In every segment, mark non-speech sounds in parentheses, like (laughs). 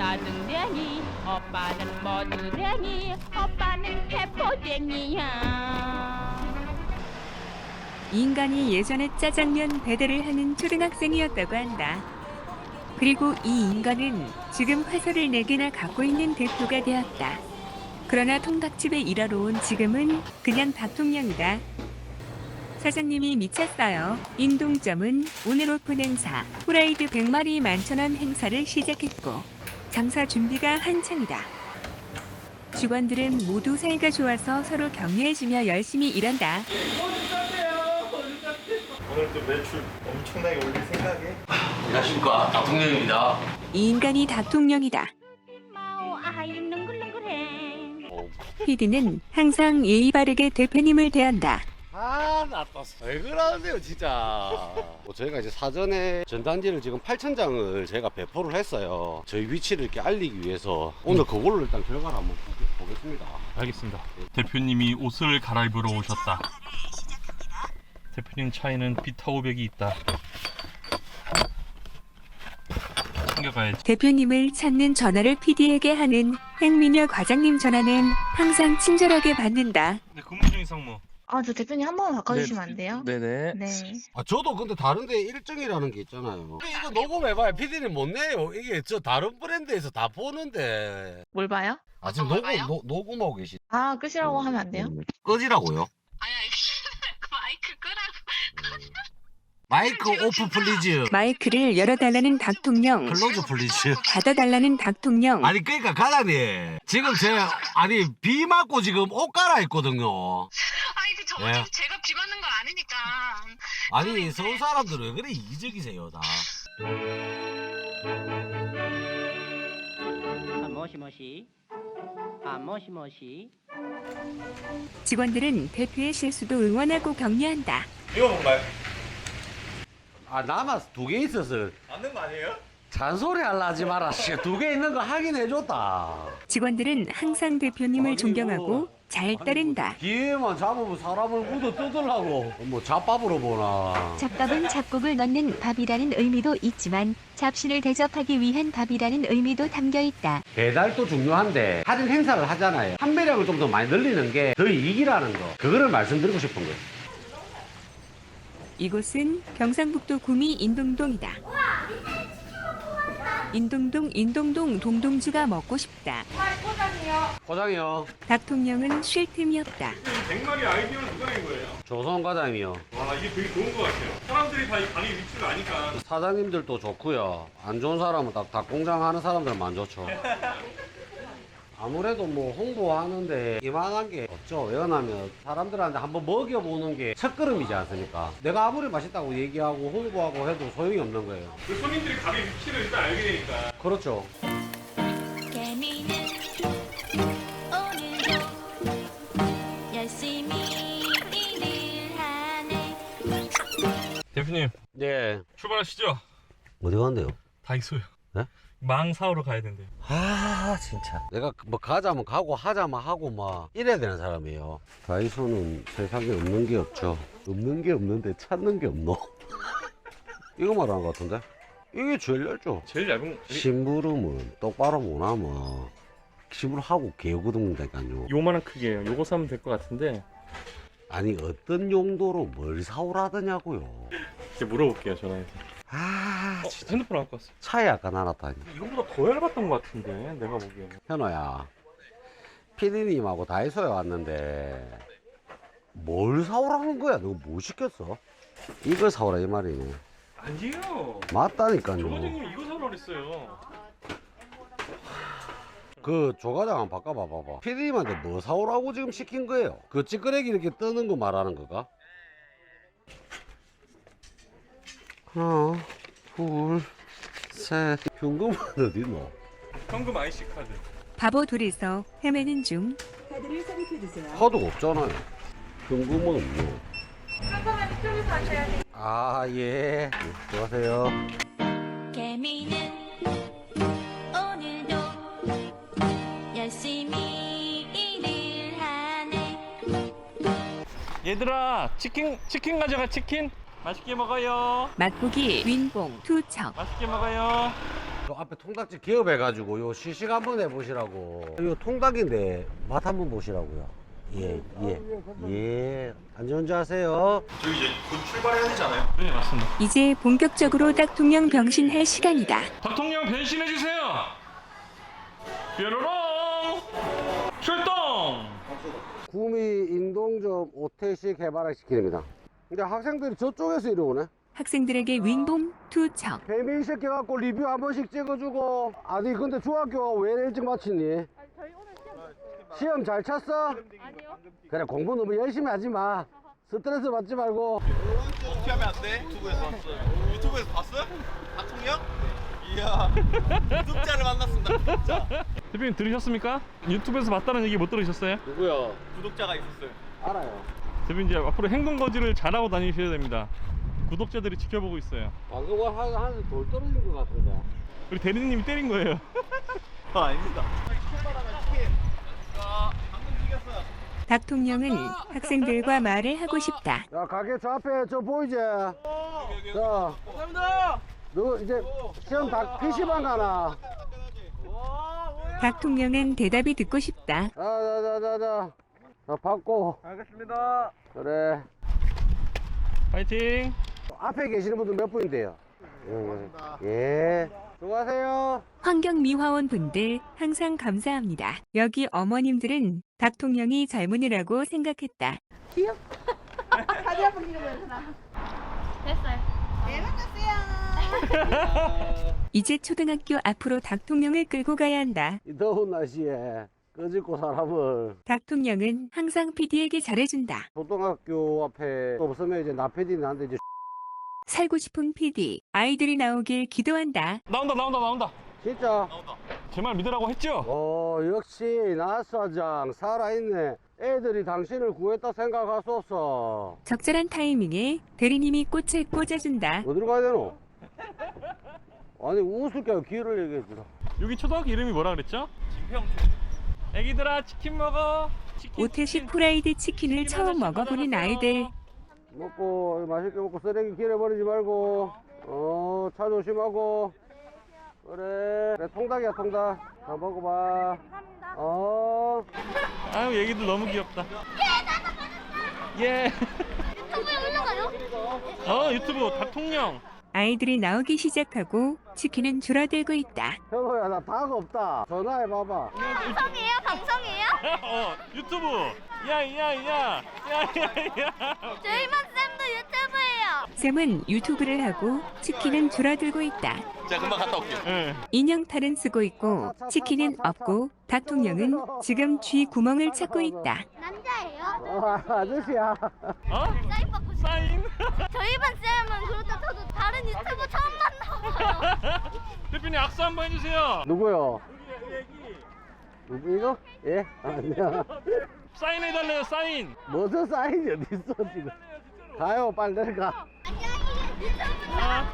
짜증쟁이 오빠는 머드쟁이 오빠는 해포쟁이야 이 인간이 예전에 짜장면 배달을 하는 초등학생이었다고 한다. 그리고 이 인간은 지금 화살을 네개나 갖고 있는 대표가 되었다. 그러나 통닭집에 일하러 온 지금은 그냥 닭통령이다. 사장님이 미쳤어요. 인동점은 오늘 오픈 행사, 후라이드 100마리 만천원 행사를 시작했고 장사 준비가 한창이다. 직원들은 모두 사이가 좋아서 서로 격려해주며 열심히 일한다. 오늘 또 매출 엄청나게 올릴 생각에 안녕하십니까 대통령입니다. 이 인간이 닭통령이다. 마오 아이 능글능글해 PD는 항상 예의 바르게 대표님을 대한다. 아 나빴어. 왜 그러세요 진짜. 뭐 저희가 이제 사전에 전단지를 지금 8천 장을 제가 배포를 했어요. 저희 위치를 이렇게 알리기 위해서 오늘 그걸로 일단 결과를 한번 보- 보겠습니다. 알겠습니다. 대표님이 옷을 갈아입으러 오셨다. 대표님 차에는 비타 500이 있다. 챙겨가야지. 대표님을 찾는 전화를 PD에게 하는 행미녀 과장님 전화는 항상 친절하게 받는다. 네, 근무 중인 상무. 아, 저 대표님 한 번만 바꿔주시면 안 돼요? 네네. 네. 아 저도 근데 다른데 일정이라는 게 있잖아요. 이거 녹음해봐요. PD님 못 내요. 이게 저 다른 브랜드에서 다 보는데. 뭘 봐요? 아 지금 녹음 노, 녹음하고 계시. 아, 끄시라고 하면 안 돼요? 아니 아니 (laughs) 마이크 끄라고 마이크 오프 플리즈. 마이크를 열어달라는 닭통령, 클로즈 플리즈. 닫아달라는 닭통령. 아니 그러니까 과장님 지금 제가 아니 비 맞고 지금 옷 갈아입거든요. 예. 주 제가 비 맞는 거 아니니까 아니 서울 사람들은 왜 그래 이기적이세요 다. 아, 모시모시. 아, 모시모시. 직원들은 대표의 실수도 응원하고 격려한다. 이거 뭔가요? 아 남아서 두 개 있어서 맞는 거 아니에요? 잔소리 하려 하지 마라. 두개 있는 거 확인해 줬다. 직원들은 항상 대표님을 아니, 존경하고 뭐. 잘 따른다. 기회만 잡으면 사람을 묻어 뜯으려고. 뭐 잡밥으로 보나. 잡밥은 잡곡을 넣는 밥이라는 의미도 있지만 잡신을 대접하기 위한 밥이라는 의미도 담겨 있다. 배달도 중요한데 할인 행사를 하잖아요. 판매량을 좀 더 많이 늘리는 게 더 이익이라는 거. 그거를 말씀드리고 싶은 거예요. 이곳은 경상북도 구미 인동동이다. 인동동 인동동 동동주가 먹고 싶다. 포장이요. 닭통령은 쉴 틈이 없다. 100마리 아이디어는 누가 낸 거예요? 조선 과장이요. 와, 이게 되게 좋은 것 같아요. 사람들이 다 이 가게 위치를 아니까. 사장님들도 좋고요. 안 좋은 사람은 딱 닭 공장 하는 사람들만 좋죠. (laughs) 아무래도 뭐 홍보하는데 이만한 게 없죠. 왜냐하면 사람들한테 한번 먹여보는 게 첫걸음이지 않습니까? 내가 아무리 맛있다고 얘기하고 홍보하고 해도 소용이 없는 거예요. 그 손님들이 가게 위치를 일단 알게 되니까. 그렇죠. 개미는 오늘도 열심히 일을 하네 대표님, 네. 출발하시죠. 어디 간대요? 다이소요. 네? 망 사오러 가야 된대요. 아 진짜. 내가 뭐 가자면 가고 하자면 하고 막 이래야 되는 사람이에요. 다이소는 세상에 없는 게 없죠. 없는 게 없는데 찾는 게 없노? (laughs) 이거 말하는 것 같은데? 이게 제일 얇죠? 제일 얇은 심부름은 똑바로 못하면 심부름하고 개구동다니까요. 요만한 크기예요. 요거 사면 될 것 같은데. 아니 어떤 용도로 뭘 사오라더냐고요. 이제 물어볼게요, 전화해서. 아 어, 핸드폰 안 왔어. 차에 아까 놔놨다니 이거보다 더 얇았던 것 같은데, 내가 보기에는. 현호야 피디님하고 다이소에 왔는데 뭘 사오라는 거야 너뭐 시켰어? 이걸 사오라 이 말이네 아니에요. 맞다니까요 조과장님이 이거 사오라 그랬어요. 그 조과장 한번 바꿔봐봐봐 피디님한테 뭐 사오라고 지금 시킨 거예요? 그 찌끄레기 이렇게 뜨는 거 말하는 거가? 하나 둘 셋 현금은 어디 있노? 현금 IC 카드. 바보 둘이서 헤매는 중. 카드가 없잖아요 현금은 없노 아예 수고하세요 개미는 오늘도 열심히 일을 하네 얘들아, 치킨, 치킨 가져가, 치킨. 맛있게 먹어요. 맛보기 윈봉 투척. 맛있게 먹어요. 요 앞에 통닭집 기업해가지고 요 시식 한번 해보시라고. 요 통닭인데 맛 한번 보시라고요. 예, 예, 예. 안전운전하세요. 저희 이제 곧 출발해야 되잖아요. 네 맞습니다. 이제 본격적으로 닥통령 병신할 시간이다. 박통령 변신해 주세요. 뾰로롱 출동. 구미 인동점 오태식 개발을 시킵니다. 근데 학생들이 저쪽에서 이리 오네. 학생들에게 윙봄 투척. 개미 새끼 갖고 리뷰 한 번씩 찍어주고. 아니 근데 중학교 왜 일찍 마치니? 시험 잘 쳤어? 그래 공부 너무 열심히 하지 마. 스트레스 받지 말고. 어떻게 하면 안 돼? 유튜브에서 봤어요. 유튜브에서 봤어요? 박통령? 이야. 구독자를 만났습니다. 구독자. 대표님 들으셨습니까? 유튜브에서 봤다는 얘기 못 들으셨어요? 누구야? 구독자가 있었어요. 알아요. 대표님 이제 앞으로 행동 거지를 잘하고 다니셔야 됩니다. 구독자들이 지켜보고 있어요. 방금 한한돌 떨어진 것 같은데. 우리 대리님이 때린 거예요. 아, 아닙니다. 닥통령은 학생들과 말을 하고 싶다. 야 가게 저 앞에 저 보이지? 자, 감사합니다. 너 이제 시험 다 PC방 가나? 닥통령은 대답이 듣고 싶다. 자자자자자. 자 받고. 알겠습니다. 그래. 파이팅. 앞에 계시는 분들 몇 분인데요? 예, 예. 수고하세요. 환경미화원 분들 항상 감사합니다. 여기 어머님들은 닥통령이 젊은이라고 생각했다. (laughs) (laughs) 이제 초등학교 앞으로 닥통령을 끌고 가야 한다. 이 더운 날씨에 꺼짓고 사람을 닥통령은 항상 PD에게 잘해준다. 초등학교 앞에 없으면 이제 나패디 나한테 이제 살고 싶은 PD, 아이들이 나오길 기도한다. 나온다 나온다 나온다. 진짜. 제 말 믿으라고 했죠? 어 역시 나사장 살아있네. 애들이 당신을 구했다 생각하소서. 적절한 타이밍에 대리님이 꽃을 꽂아준다. 어디로 가야 되노? 아니 웃을 게 아니라 기회를 얘기해 주라. 여기 초등학교 이름이 뭐라 그랬죠? 애기들아 치킨 먹어. 치킨, 오태식 프라이드 치킨을 처음 먹어보는 아이들. 먹고 맛있게 먹고 쓰레기 길에 버리지 말고 어차 조심하고 그래 그래 통닭이야 통닭 자 먹어봐 어 아유 얘기들 너무 귀엽다. 예. 유튜브에 올라가요? 어 유튜브 닥통령. 아이들이 나오기 시작하고 치킨은 줄어들고 있다. 현호야 나 닭 없다 전화해 봐봐 방송이에요? 방송이에요? (laughs) 어 유튜브. 야 야 야 야 야 야. 저희만 쌤도 유튜브예요. 쌤은 유튜브를 하고 치킨은 줄어들고 있다. 제가 금방 갔다 올게요. 예. 인형 탈은 쓰고 있고 치킨은 없고 닥통령은 지금 쥐 구멍을 찾고 있다. 남자예요? 어 아저씨야 어? 사인. (laughs) 저희 반 쌤은 그렇다 쳐도 다른 유튜브 처음 만나봐요. (laughs) 대표님 악수 한번 해주세요. 누구요? 누구 이거? 예? 안녕 사인해달래요 사인. 무슨 사인이 어딨어 지금 가요 빨리 내려가 안녕히 유튜브 아,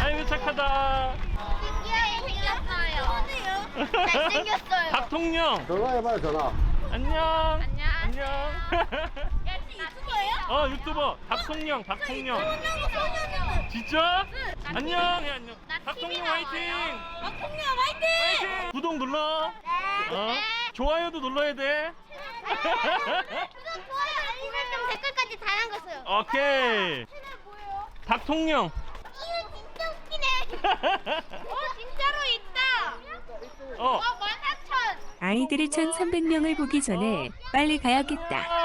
아이고 착하다. 신기하게 생겼어요. (laughs) 잘생겼어요. 닥통령. 전화해봐요 전화 안녕. 안녕. 안녕. 어 유튜버 닥통령. 소년은 진짜? 안녕. 예 안녕. 나 TV 닥통령 나와요. 화이팅. 박통령 화이팅! 화이팅. 구독 눌러. 네. 어? 좋아요도 눌러야 돼. 구독, 좋아요, 알림 설정, 댓글까지 다 남겼어요. 오케이. 채널 뭐예요? 닥통령. 이거 진짜 웃기네. 어, 진짜로 있다. 어. 어, 14,000. 아이들이 1,300명을 보기 전에 빨리 가야겠다.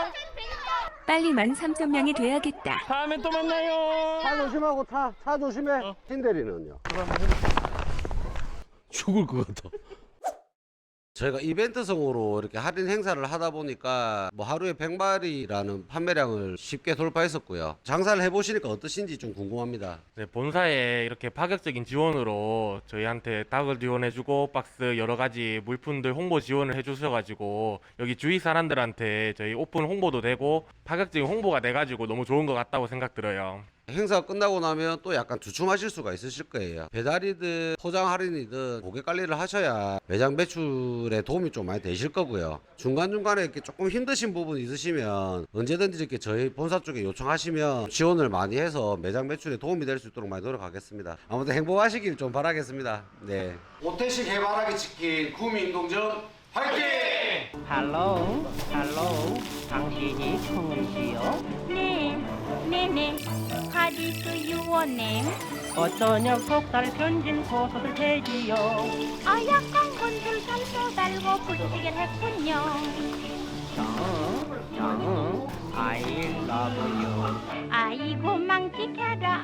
빨리 13,000명이 돼야겠다. 다음에 또 만나요. 차 조심하고 차, 차 조심해 어. 신대리는요? 죽을 것 같아 저희가 이벤트성으로 이렇게 할인 행사를 하다 보니까 뭐 하루에 100마리라는 판매량을 쉽게 돌파했었고요 장사를 해보시니까 어떠신지 좀 궁금합니다 네, 본사에 이렇게 파격적인 지원으로 저희한테 닭을 지원해주고 박스 여러 가지 물품들 홍보 지원을 해주셔가지고 여기 주위 사람들한테 저희 오픈 홍보도 되고 파격적인 홍보가 돼가지고 너무 좋은 것 같다고 생각 들어요. 행사가 끝나고 나면 또 약간 주춤하실 수가 있으실 거예요. 배달이든 포장 할인이든 고객 관리를 하셔야 매장 매출에 도움이 좀 많이 되실 거고요. 중간중간에 이렇게 조금 힘드신 부분이 있으시면 언제든지 이렇게 저희 본사 쪽에 요청하시면 지원을 많이 해서 매장 매출에 도움이 될 수 있도록 많이 노력하겠습니다. 아무튼 행복하시길 좀 바라겠습니다. 네. 오태식 해바라기 치킨 구민동점 화이팅! 할로 할로 당신이 청은 씨요 네, 네 네. Want name? 어떤 편진 소설을 대지요 어약한 건줄 살도 달고 부지게 했군요. 정, 정, I love you 아이고 망치켜라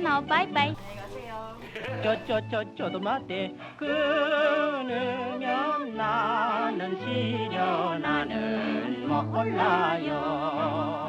know bye bye. 저저저 저도 맞대 끊으면 나는 시련하는 몰라요